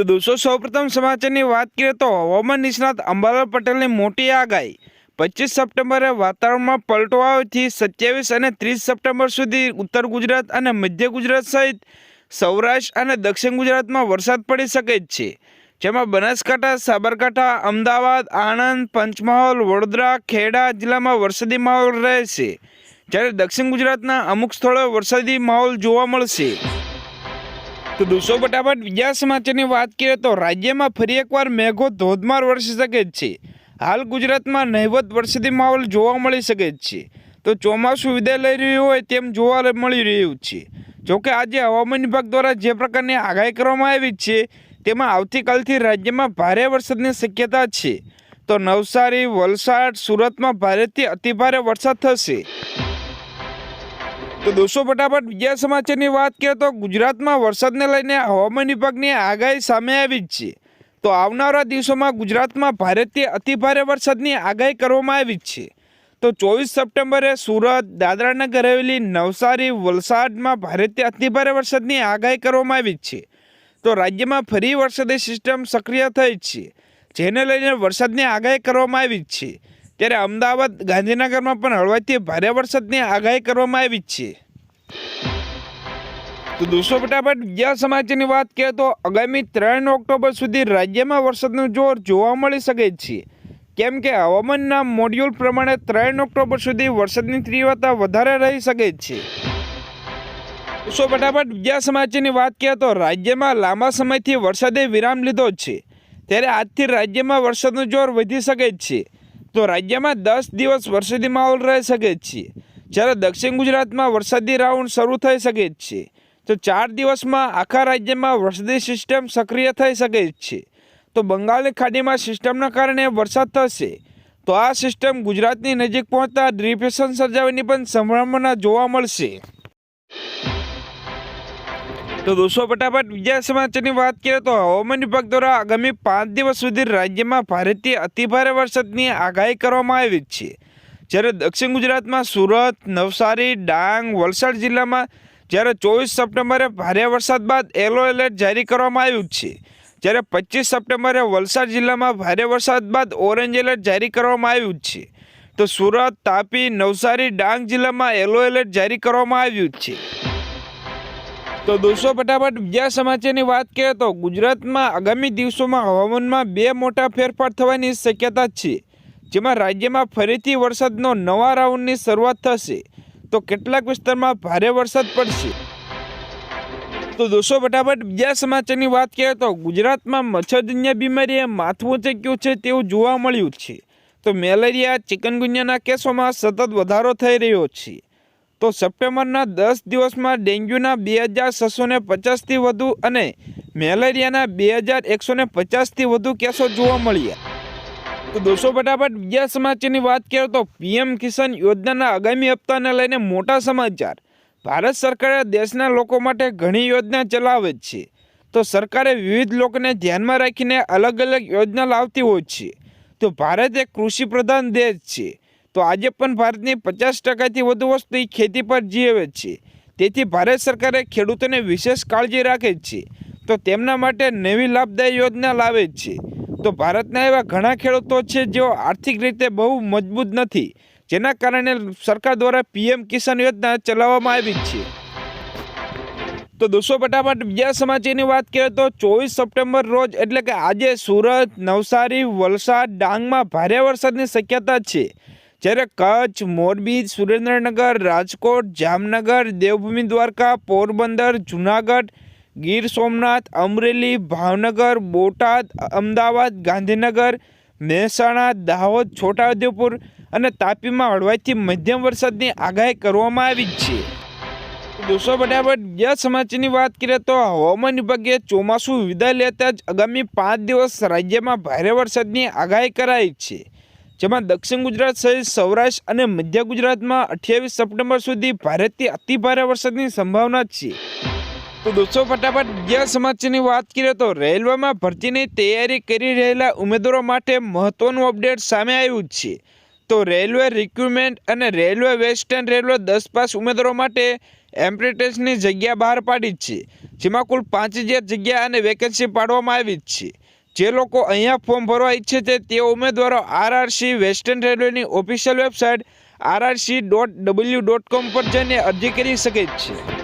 તો દોસ્તો, સૌપ્રથમ સમાચારની વાત કરીએ તો હવામાન નિષ્ણાત અંબાલાલ પટેલની મોટી આગાહી. પચીસ સપ્ટેમ્બરે વાતાવરણમાં પલટો આવવાથી સત્યાવીસ અને ત્રીસ સપ્ટેમ્બર સુધી ઉત્તર ગુજરાત અને મધ્ય ગુજરાત સહિત સૌરાષ્ટ્ર અને દક્ષિણ ગુજરાતમાં વરસાદ પડી શકે જ છે. જેમાં બનાસકાંઠા, સાબરકાંઠા, અમદાવાદ, આણંદ, પંચમહાલ, વડોદરા, ખેડા જિલ્લામાં વરસાદી માહોલ રહેશે. જ્યારે દક્ષિણ ગુજરાતના અમુક સ્થળોએ વરસાદી માહોલ જોવા મળશે. તો દોસ્તો ફટાફટ બીજા સમાચારની વાત કરીએ તો રાજ્યમાં ફરી એકવાર મેઘો ધોધમાર વરસી શકે છે. હાલ ગુજરાતમાં નહિવત વરસાદી માહોલ જોવા મળી શકે છે. તો ચોમાસું વિદાય લઈ રહ્યું હોય તેમ જોવા મળી રહ્યું છે. જોકે આજે હવામાન વિભાગ દ્વારા જે પ્રકારની આગાહી કરવામાં આવી છે, તેમાં આવતીકાલથી રાજ્યમાં ભારે વરસાદની શક્યતા છે. તો નવસારી, વલસાડ, સુરતમાં ભારેથી અતિભારે વરસાદ થશે. તો દોસ્તો, ફટાફટ બીજા સમાચારની વાત કરીએ તો ગુજરાતમાં વરસાદને લઈને હવામાન વિભાગની આગાહી સામે આવી જ છે. તો આવનારા દિવસોમાં ગુજરાતમાં ભારેથી અતિભારે વરસાદની આગાહી કરવામાં આવી જ છે. તો ચોવીસ સપ્ટેમ્બરે સુરત દાદરાનગર હવેલી નવસારી, વલસાડમાં ભારેથી અતિભારે વરસાદની આગાહી કરવામાં આવી જ છે. તો રાજ્યમાં ફરી વરસાદી સિસ્ટમ સક્રિય થઈ છે, જેને લઈને વરસાદની આગાહી કરવામાં આવી જ છે. ત્યારે અમદાવાદ ગાંધીનગરમાં પણ હળવાથી ભારે વરસાદની આગાહી કરવામાં આવી છે. તો દોસ્તો ફટાફટ બીજા સમાચારની વાત કરીએ તો આગામી ત્રણ ઓક્ટોબર સુધી રાજ્યમાં વરસાદનું જોર જોવા મળી શકે છે. કેમ કે હવામાનના મોડ્યુલ પ્રમાણે ત્રણ ઓક્ટોબર સુધી વરસાદની તીવ્રતા વધારે રહી શકે છે. દોસ્તો ફટાફટ બીજા સમાચારની વાત કરીએ તો રાજ્યમાં લાંબા સમયથી વરસાદે વિરામ લીધો છે. ત્યારે આજથી રાજ્યમાં વરસાદનું જોર વધી શકે છે. તો રાજ્યમાં દસ દિવસ વરસાદી માહોલ રહી શકે છે. જ્યારે દક્ષિણ ગુજરાતમાં વરસાદી રાઉન્ડ શરૂ થઈ શકે છે. તો ચાર દિવસમાં આખા રાજ્યમાં વરસાદી સિસ્ટમ સક્રિય થઈ શકે છે. તો બંગાળની ખાડીમાં સિસ્ટમના કારણે વરસાદ થશે. તો આ સિસ્ટમ ગુજરાતની નજીક પહોંચતા ડિપ્રેશન સર્જાવાની પણ સંભાવના જોવા મળશે. તો દોસ્તો, ફટાફટ બીજા સમાચારની વાત કરીએ તો હવામાન વિભાગ દ્વારા આગામી પાંચ દિવસ સુધી રાજ્યમાં ભારેથી અતિભારે વરસાદની આગાહી કરવામાં આવી છે. જ્યારે દક્ષિણ ગુજરાતમાં સુરત, નવસારી, ડાંગ, વલસાડ જિલ્લામાં જ્યારે ચોવીસ સપ્ટેમ્બરે ભારે વરસાદ બાદ યલો એલર્ટ જારી કરવામાં આવ્યું છે. જ્યારે પચીસ સપ્ટેમ્બરે વલસાડ જિલ્લામાં ભારે વરસાદ બાદ ઓરેન્જ એલર્ટ જારી કરવામાં આવ્યું છે. તો સુરત, તાપી, નવસારી, ડાંગ જિલ્લામાં યલો એલર્ટ જારી કરવામાં આવ્યું છે. તો દોસ્તો, ફટાફટ બીજા સમાચારની વાત કરીએ તો ગુજરાતમાં આગામી દિવસોમાં હવામાનમાં બે મોટા ફેરફાર થવાની શક્યતા છે. જેમાં રાજ્યમાં ફરીથી વરસાદનો નવા રાઉન્ડની શરૂઆત થશે. તો કેટલાક વિસ્તારમાં ભારે વરસાદ પડશે. તો દોસ્તો, ફટાફટ બીજા સમાચારની વાત કરીએ તો ગુજરાતમાં મચ્છરજન્ય બીમારીએ માથું ચક્યું છે તેવું જોવા મળ્યું છે. તો મેલેરિયા, ચિકનગુનિયાના કેસોમાં સતત વધારો થઈ રહ્યો છે. તો સપ્ટેમ્બરના દસ દિવસમાં ડેન્ગ્યુના બે હજાર છસો ને પચાસથી વધુ અને મેલેરિયાના બે હજાર એકસો ને પચાસથી વધુ કેસો જોવા મળ્યા. તો દોસ્તો, ફટાફટ બીજા સમાચારની વાત કરીએ તો પીએમ કિસાન યોજનાના આગામી હપ્તાને લઈને મોટા સમાચાર. ભારત સરકારે દેશના લોકો માટે ઘણી યોજના ચલાવે છે. તો સરકારે વિવિધ લોકોને ધ્યાનમાં રાખીને અલગ અલગ યોજના લાવતી હોય છે. તો ભારત એક કૃષિ પ્રધાન દેશ છે. તો આજે પણ ભારતની પચાસ ટકાથી વધુ વસ્તી ખેતી પર જીવે છે. તેથી ભારત સરકારે ખેડૂતોને વિશેષ કાળજી રાખે છે. તો તેમના માટે નવી લાભદાયી યોજના લાવે છે. તો ભારતના એવા ઘણા ખેડૂતો છે જેઓ આર્થિક રીતે બહુ મજબૂત નથી, જેના કારણે સરકાર દ્વારા પીએમ કિસાન યોજના ચલાવવામાં આવી છે. તો દોસ્તો, ફટાફટ બીજા સમાચારની વાત કરીએ તો ચોવીસ સપ્ટેમ્બર રોજ એટલે કે આજે સુરત, નવસારી, વલસાડ, ડાંગમાં ભારે વરસાદની શક્યતા છે. જ્યારે કચ્છ, મોરબી, સુરેન્દ્રનગર, રાજકોટ, જામનગર, દેવભૂમિ દ્વારકા, પોરબંદર, જુનાગઢ, ગીર સોમનાથ, અમરેલી, ભાવનગર, બોટાદ, અમદાવાદ, ગાંધીનગર, મહેસાણા, દાહોદ, છોટાઉદેપુર અને તાપીમાં હળવાથી મધ્યમ વરસાદની આગાહી કરવામાં આવી છે. દોસ્તો, બરાબર બીજા સમાચારની વાત કરીએ તો હવામાન વિભાગે ચોમાસું વિદાય લેતા જ આગામી પાંચ દિવસ રાજ્યમાં ભારે વરસાદની આગાહી કરાઈ છે. જેમાં દક્ષિણ ગુજરાત સહિત સૌરાષ્ટ્ર અને મધ્ય ગુજરાતમાં અઠ્યાવીસ સપ્ટેમ્બર સુધી ભારેથી અતિભારે વરસાદની સંભાવના છે. તો દોસ્તો, ફટાફટ બીજા સમાચારની વાત કરીએ તો રેલવેમાં ભરતીની તૈયારી કરી રહેલા ઉમેદવારો માટે મહત્વનું અપડેટ સામે આવ્યું છે. તો રેલવે રિક્રુટમેન્ટ અને રેલવે વેસ્ટર્ન રેલવે દસ પાસ ઉમેદવારો માટે એમ્પ્રેટેસની જગ્યા બહાર પાડી છે, જેમાં કુલ પાંચ હજાર જગ્યા અને વેકેન્સી પાડવામાં આવી જ છે. જે લોકો અહીંયા ફોર્મ ભરવા ઈચ્છે છે, તે ઉમેદવારો આરઆરસી વેસ્ટર્ન રેલવેની official website RRC dot W dot com પર જઈને અરજી કરી શકે છે.